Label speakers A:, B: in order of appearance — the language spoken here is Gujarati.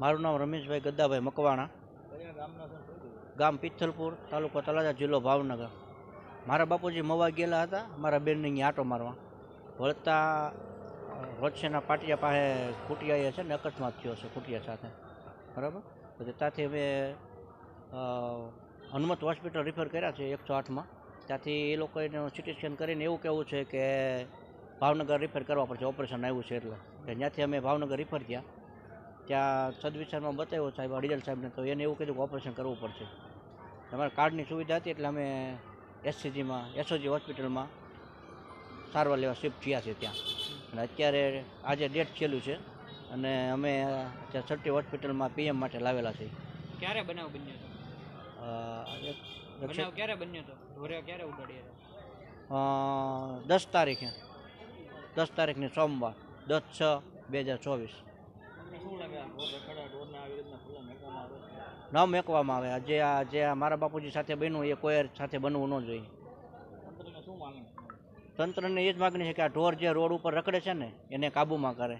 A: મારું નામ રમેશભાઈ ગદ્દાભાઈ મકવાણા? ગામ પિથલપુર, તાલુકો તળાજા, જિલ્લો ભાવનગર. મારા બાપુજી મવા ગયેલા હતા, મારા બેનને અહીંયા આંટો મારવા. વળતા રોજસેના પાટિયા પાસે ખૂટિયા છે ને, અકસ્માત થયો છે ખૂટિયા સાથે. બરાબર? પછી ત્યાંથી અમે હનુમત હોસ્પિટલ રિફર કર્યા છે એકસો આઠમાં. ત્યાંથી એ લોકોએ સિટી સ્કેન કરીને એવું કહેવું છે કે ભાવનગર રિફર કરવા પડશે ઓપરેશન આવ્યું છે એટલે. જ્યાંથી અમે ભાવનગર રિફર થયા. ત્યાં સદવિચારમાં બતાવ્યો સાહેબ અડીજલ સાહેબને તો એને એવું કીધું કે ઓપરેશન કરવું પડશે. તમારા કાર્ડની સુવિધા હતી એટલે અમે એસસીજીમાં એસઓજી હોસ્પિટલમાં સારવાર લેવા શિફ્ટ થયા છે ત્યાં. અને અત્યારે આજે ડેટ છેલ્લું છે અને અમે અત્યારે સર્ટી હોસ્પિટલમાં પીએમ માટે લાવેલા છે.
B: ક્યારે બનાવ બન્યો હતો? બનાવ ક્યારે બન્યો હતો? ઢોરે ક્યારે
A: ઉડાડ્યો દસ તારીખે. દસ તારીખની સોમવાર દસ છ બે હજાર ચોવીસ. ન મેકવામાં આવે. જે આ જે મારા બાપુજી સાથે બન્યું, એ કોઈ સાથે બનવું ન જોઈએ. તંત્રને એ જ માગણી છે કે આ ઢોર જે રોડ ઉપર રખડે છે ને, એને કાબૂમાં કરે.